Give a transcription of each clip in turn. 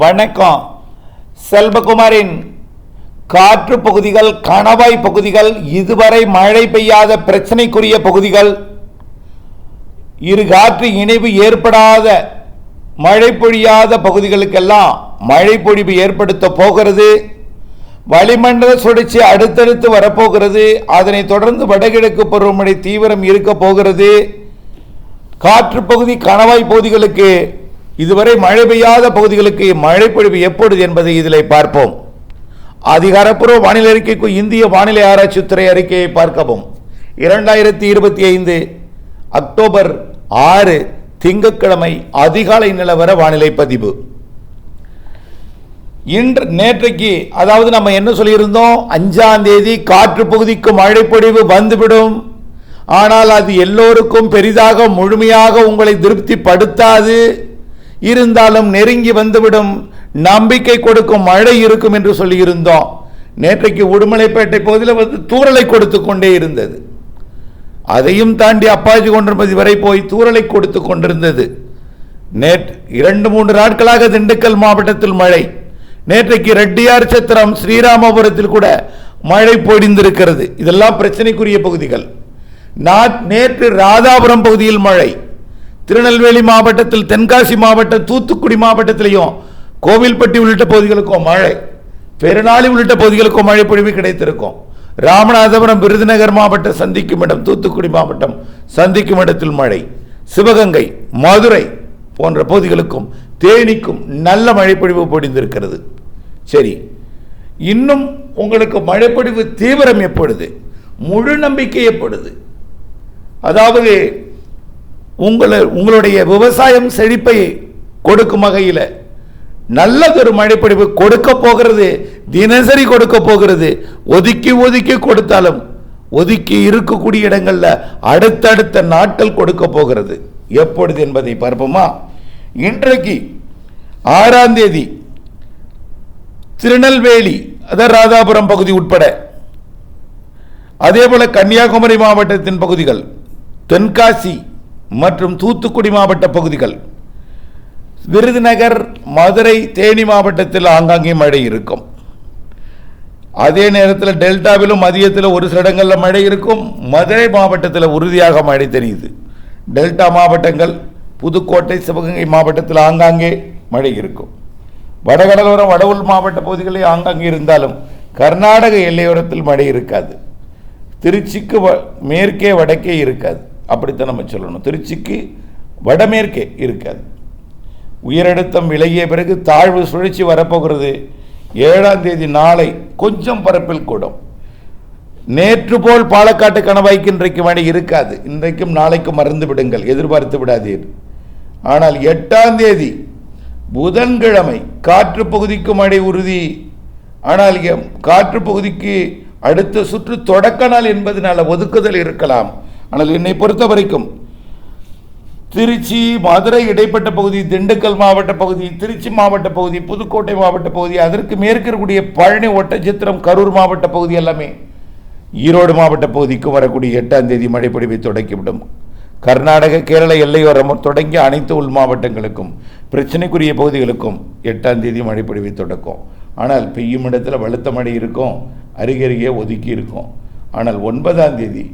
வணக்கம். செல்வகுமாரின் காற்று பகுதிகள் கணவாய் பகுதிகள் இதுவரை மழை பெய்யாத பிரச்சனைக்குரிய பகுதிகள் இரு காற்று இணைவு ஏற்படாத மழை பொழியாத பகுதிகளுக்கெல்லாம் மழை பொழிவு ஏற்படுத்த போகிறது. வளிமண்டல சுழற்சி அடுத்தடுத்து வரப்போகிறது. அதனைத் தொடர்ந்து வடகிழக்கு பருவமழை தீவிரம் இருக்க போகிறது. காற்று பகுதி கணவாய் பகுதிகளுக்கு இதுவரை மழை பெய்யாத பகுதிகளுக்கு மழைப்பொழிவு எப்பொழுது என்பதை இதில் பார்ப்போம். அதிகாரப்பூர்வ வானிலை அறிக்கைக்கு இந்திய வானிலை ஆராய்ச்சித்துறை அறிக்கையை பார்க்கவும். இரண்டாயிரத்தி இருபத்தி ஐந்து அக்டோபர் ஆறு திங்கட்கிழமை அதிகாலை நிலவர வானிலை பதிவு. இன்று நேற்றைக்கு அதாவது நம்ம என்ன சொல்லியிருந்தோம்? அஞ்சாம் தேதி காற்று பகுதிக்கு மழைப்பொழிவு வந்துவிடும். ஆனால் அது எல்லோருக்கும் பெரிதாக முழுமையாக உங்களை திருப்திப்படுத்தாது. இருந்தாலும் நெருங்கி வந்துவிடும். நம்பிக்கை கொடுக்கும் மழை இருக்கும் என்று சொல்லியிருந்தோம். நேற்றைக்கு உடுமலைப்பேட்டை பகுதியில் வந்து தூறலை கொடுத்து கொண்டே இருந்தது. அதையும் தாண்டி அப்பாஜி கொண்டிருப்பது வரை போய் தூறலை கொடுத்து கொண்டிருந்தது. நேற்று இரண்டு மூன்று நாட்களாக திண்டுக்கல் மாவட்டத்தில் மழை. நேற்றைக்கு ரெட்டியார் சத்திரம் ஸ்ரீராமபுரத்தில் கூட மழை பொடிந்திருக்கிறது இதெல்லாம் பிரச்சனைக்குரிய பகுதிகள். நா- நேற்று ராதாபுரம் பகுதியில் மழை. திருநெல்வேலி மாவட்டத்தில் தென்காசி மாவட்டம் தூத்துக்குடி மாவட்டத்திலையும் கோவில்பட்டி உள்ளிட்ட பகுதிகளுக்கும் மழை பெருநாளி உள்ளிட்ட பகுதிகளுக்கும் மழை பொழிவு கிடைத்திருக்கும். ராமநாதபுரம் விருதுநகர் மாவட்டம் சந்திக்கும் இடம் தூத்துக்குடி மாவட்டம் சந்திக்கும் இடத்தில் மழை. சிவகங்கை மதுரை போன்ற பகுதிகளுக்கும் தேனிக்கும் நல்ல மழைப்பொழிவு பொடிந்திருக்கிறது சரி இன்னும் உங்களுக்கு மழைப்பொழிவு தீவிரம் எப்பொழுது? முழு நம்பிக்கை எப்பொழுது? அதாவது உங்களை உங்களுடைய விவசாயம் செழிப்பை கொடுக்கும் வகையில் நல்லதொரு மழைப்பொழிவு கொடுக்க போகிறது தினசரி கொடுக்க போகிறது. ஒதுக்கி ஒதுக்கி கொடுத்தாலும் ஒதுக்கி இருக்கக்கூடிய இடங்களில் அடுத்தடுத்த நாட்கள் கொடுக்க போகிறது. எப்பொழுது என்பதை பார்ப்போமா? இன்றைக்கு ஆறாம் தேதி திருநெல்வேலி அதாவது ராதாபுரம் பகுதி உட்பட அதே போல கன்னியாகுமரி மாவட்டத்தின் பகுதிகள் தென்காசி மற்றும் தூத்துக்குடி மாவட்ட பகுதிகள். விருதுநகர் மதுரை தேனி மாவட்டத்தில் ஆங்காங்கே மழை இருக்கும். அதே நேரத்தில் டெல்டாவிலும் மதியத்தில் ஒரு சில இடங்களில் மழை இருக்கும். மதுரை மாவட்டத்தில் உறுதியாக மழை தெரியுது. டெல்டா மாவட்டங்கள் புதுக்கோட்டை சிவகங்கை மாவட்டத்தில் ஆங்காங்கே மழை இருக்கும். வடகடலோரம் வடவுள் மாவட்ட பகுதிகளில் ஆங்காங்கே இருந்தாலும் கர்நாடக எல்லையோரத்தில் மழை இருக்காது. திருச்சிக்கு வ- மேற்கே வடக்கே இருக்காது. அப்படித்தான் நம்ம சொல்லணும். திருச்சிக்கு வடமேற்கே இருக்காது. உயரழுத்தம் விலகிய பிறகு தாழ்வு சுழற்சி வரப்போகிறது. ஏழாம் தேதி நாளை கொஞ்சம் பரப்பில் கூடும். நேற்று போல் பாலக்காட்டு கணவாய்க்கு இன்றைக்கு மணி இருக்காது. இன்றைக்கும் நாளைக்கும் மறந்து விடுங்கள் எதிர்பார்த்து விடாதீர். ஆனால் எட்டாம் தேதி புதன்கிழமை காற்று பகுதிக்கு மழை உறுதி. ஆனால் எம் காற்று பகுதிக்கு அடுத்த சுற்று தொடக்க நாள் என்பதனால ஒதுக்குதல் இருக்கலாம். ஆனால் என்னை பொறுத்த வரைக்கும் திருச்சி மதுரை இடைப்பட்ட பகுதி திண்டுக்கல் மாவட்ட பகுதி திருச்சி மாவட்ட பகுதி புதுக்கோட்டை மாவட்ட பகுதி அதற்கு மேற்கிறக்கூடிய பழனி ஒட்டச்சித்திரம் கரூர் மாவட்ட பகுதி எல்லாமே ஈரோடு மாவட்ட பகுதிக்கு வரக்கூடிய எட்டாம் தேதி மழைப்பொழிவை தொடக்கிவிடும். கர்நாடக கேரள எல்லையோரம் தொடங்கி அனைத்து உள் மாவட்டங்களுக்கும் பிரச்சனைக்குரிய பகுதிகளுக்கும் எட்டாம் தேதி மழைப்பொழிவை தொடக்கும். ஆனால் பெய்யும் இடத்துல வலுத்த மழை இருக்கும் அருகருகே ஒதுக்கி இருக்கும். ஆனால் ஒன்பதாம் தேதி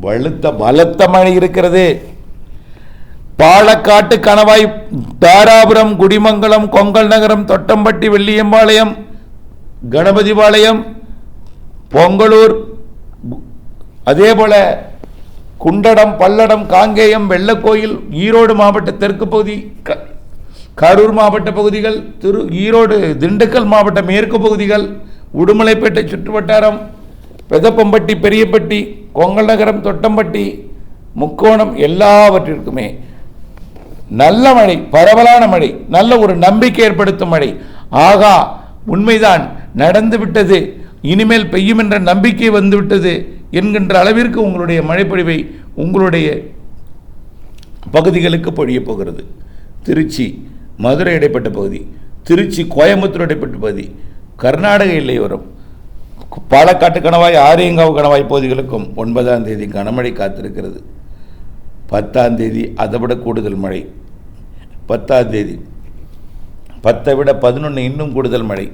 வலுத்த பலத்த மழை இருக்கிறது. பாலக்காட்டு கணவாய் தாராபுரம் குடிமங்கலம் கொங்கல் நகரம் தொட்டம்பட்டி வெள்ளியம்பாளையம் கணபதிபாளையம் பொங்கலூர் அதே போல குண்டடம் பல்லடம் காங்கேயம் வெள்ளக்கோயில் ஈரோடு மாவட்ட தெற்கு பகுதி க- கரூர் மாவட்ட பகுதிகள் திரு ஈரோடு திண்டுக்கல் மாவட்ட மேற்கு பகுதிகள் உடுமலைப்பேட்டை சுற்றுவட்டாரம் பெதப்பம்பட்டி பெரியப்பட்டி கொங்கல் நகரம் தொட்டம்பட்டி முக்கோணம் எல்லாவற்றிற்குமே நல்ல மழை பரவலான மழை நல்ல ஒரு நம்பிக்கை ஏற்படுத்தும் மழை. ஆகா உண்மைதான் நடந்து விட்டது இனிமேல் பெய்யும் என்ற நம்பிக்கை வந்துவிட்டது என்கின்ற அளவிற்கு உங்களுடைய மழைப்பொழிவை உங்களுடைய பகுதிகளுக்கு பொழியப் போகிறது. திருச்சி மதுரை இடைப்பட்ட பகுதி திருச்சி கோயம்புத்தூர் இடைப்பட்ட பகுதி கர்நாடக எல்லையோரம் பாலக்காட்டு கணவாய் ஆரியங்காவு கணவாய் பகுதிகளுக்கும் ஒன்பதாம் தேதி கனமழை காத்திருக்கிறது. பத்தாம் தேதி அதை விட கூடுதல் மழை. பத்தாம் தேதி. பத்தை விட பதினொன்று இன்னும் கூடுதல் மழை.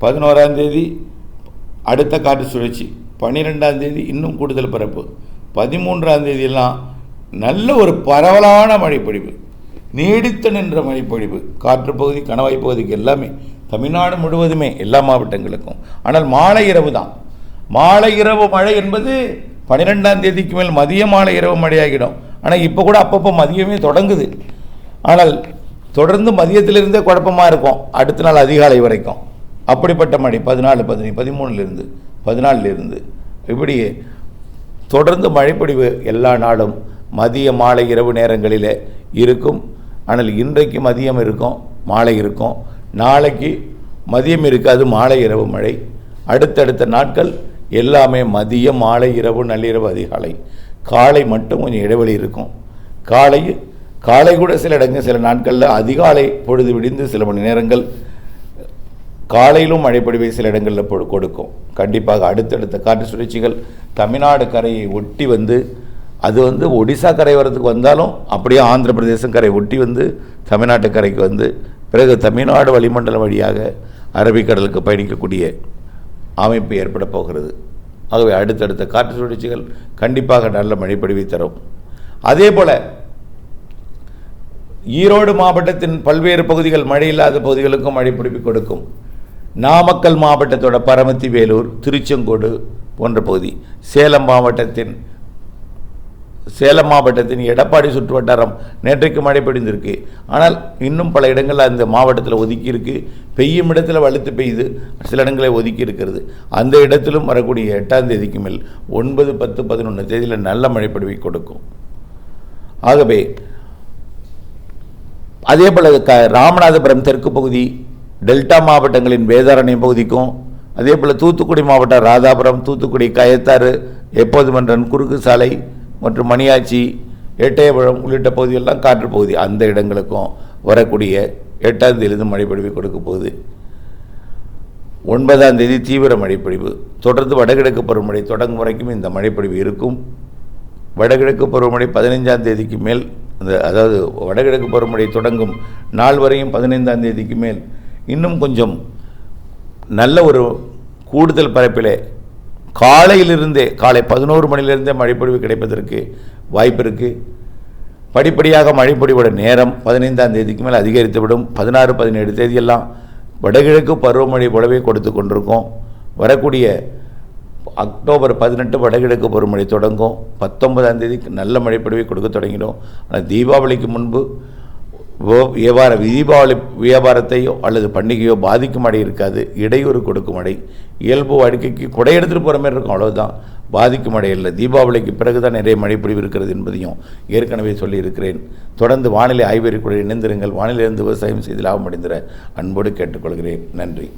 பதினோராம் தேதி அடுத்த காற்று சுழற்சி. பன்னிரெண்டாம் தேதி இன்னும் கூடுதல் பரப்பு. பதிமூன்றாம் தேதியெல்லாம் நல்ல ஒரு பரவலான மழைப்பொழிவு. நீடித்து நின்ற மழைப்பொழிவு. காற்று பகுதி கணவாய் பகுதிக்கு எல்லாமே தமிழ்நாடு முழுவதுமே எல்லா மாவட்டங்களுக்கும். ஆனால் மாலை இரவு தான். மாலை இரவு மழை என்பது பன்னிரெண்டாம் தேதிக்கு மேல் மதிய மாலை இரவு மழையாகிடும். ஆனால் இப்போ கூட அப்பப்போ மதியமே தொடங்குது. ஆனால் தொடர்ந்து மதியத்திலிருந்தே குழப்பமாக இருக்கும். அடுத்த நாள் அதிகாலை வரைக்கும். அப்படிப்பட்ட மழை பதினாலு பதினி பதிமூணுலேருந்து பதினாலிருந்து இப்படி தொடர்ந்து மழைப்பொழிவு எல்லா நாளும் மதிய மாலை இரவு நேரங்களில் இருக்கும். ஆனால் இன்றைக்கு மதியம் இருக்கும் மாலை இருக்கும். நாளைக்கு மதியம் இருக்காது மாலை இரவு மழை. அடுத்தடுத்த நாட்கள் எல்லாமே மதியம் மாலை இரவு நள்ளிரவு அதிகாலை. காலை மட்டும் கொஞ்சம் இடைவெளி இருக்கும். காலை காலை கூட சில இடங்கள் சில நாட்களில் அதிகாலை பொழுது விடிந்து சில மணி நேரங்கள் காலையிலும் மழைப்பொழிவை சில இடங்களில் பொ- கொடுக்கும். கண்டிப்பாக அடுத்தடுத்த காற்று சுழற்சிகள் தமிழ்நாடு கரையை ஒட்டி வந்து அது வந்து ஒடிசா கரை வரதுக்கு வந்தாலும் அப்படியே ஆந்திர பிரதேசம் கரை ஒட்டி வந்து தமிழ்நாட்டு கரைக்கு வந்து பிறகு தமிழ்நாடு வளிமண்டலம் வழியாக அரபிக்கடலுக்கு பயணிக்கக்கூடிய அமைப்பு ஏற்பட போகிறது. ஆகவே அடுத்தடுத்த காற்று சுழற்சிகள் கண்டிப்பாக நல்ல மழைப்பொழிவை தரும். அதே போல் ஈரோடு மாவட்டத்தின் பல்வேறு பகுதிகள் மழை இல்லாத பகுதிகளுக்கும் மழை பிடிப்பு கொடுக்கும். நாமக்கல் மாவட்டத்தோட பரமத்தி வேலூர் திருச்செங்கோடு போன்ற பகுதி சேலம் மாவட்டத்தின் சேலம் மாவட்டத்தின் எடப்பாடி சுற்றுவட்டாரம் நேற்றைக்கு மழை பெய்திருக்கு ஆனால் இன்னும் பல இடங்கள் அந்த மாவட்டத்தில் ஒதுக்கியிருக்கு. பெய்யும் இடத்துல வலுத்து பெய்யுது சில இடங்களை ஒதுக்கி இருக்கிறது அந்த இடத்திலும் வரக்கூடிய எட்டாம் தேதிக்கு மேல் ஒன்பது பத்து பதினொன்று தேதியில் நல்ல மழை பொழிவை கொடுக்கும். ஆகவே அதே போல் க ராமநாதபுரம் தெற்கு பகுதி டெல்டா மாவட்டங்களின் வேதாரண்யம் பகுதிக்கும் அதே போல் தூத்துக்குடி மாவட்டம் ராதாபுரம் தூத்துக்குடி கயத்தாறு எப்போதுமன்றன் குறுக்கு சாலை மற்றும் மணியாச்சி எட்டயபுரம் உள்ளிட்ட பகுதிகளெல்லாம் காற்று பகுதி. அந்த இடங்களுக்கும் வரக்கூடிய எட்டாம் தேதியிலிருந்து மழை கொடுக்க போகுது. ஒன்பதாம் தேதி தீவிர மழைப்பொழிவு தொடர்ந்து வடகிழக்கு பருவமழை தொடங்கும் வரைக்கும் இந்த மழைப்பொழிவு இருக்கும். வடகிழக்கு பருவமழை பதினைஞ்சாம் தேதிக்கு மேல் அந்த அதாவது வடகிழக்கு பருவமழை தொடங்கும் நாள் வரையும் பதினைந்தாம் தேதிக்கு மேல். இன்னும் கொஞ்சம் நல்ல ஒரு கூடுதல் பரப்பிலே காலையிலிருந்தே காலை பதினோரு மணிலிருந்தே மழைப்பொழிவு கிடைப்பதற்கு வாய்ப்பு இருக்குது படிப்படியாக மழைப்பொழிவோட நேரம் பதினைந்தாம் தேதிக்கு மேல் அதிகரித்துவிடும். பதினாறு பதினேழு தேதியெல்லாம் வடகிழக்கு பருவமழை போலவே கொடுத்து கொண்டிருக்கோம். வரக்கூடிய அக்டோபர் பதினெட்டு வடகிழக்கு பருவமழை தொடங்கும். பத்தொன்பதாம் தேதி நல்ல மழைப்பொழிவை கொடுக்க தொடங்கிடும் ஆனால் தீபாவளிக்கு முன்பு வியாபார தீபாவளி வியாபாரத்தையோ அல்லது பண்டிகையோ பாதிக்கும் அடை இருக்காது. இடையூறு கொடுக்கும் அடை. இயல்பு வாழ்க்கைக்கு குடை எடுத்துகிட்டு போகிற மாதிரி இருக்கும். அவ்வளோதான் பாதிக்கும் மழை இல்லை. தீபாவளிக்கு பிறகு தான் நிறைய மழைப்பொழிவு இருக்கிறது என்பதையும் ஏற்கனவே சொல்லியிருக்கிறேன். தொடர்ந்து வானிலை ஆய்வறிக்குடன் இணைந்திருங்கள். வானிலிருந்து விவசாயம் செய்து லாபம் அடைந்திட அன்போடு கேட்டுக்கொள்கிறேன். நன்றி.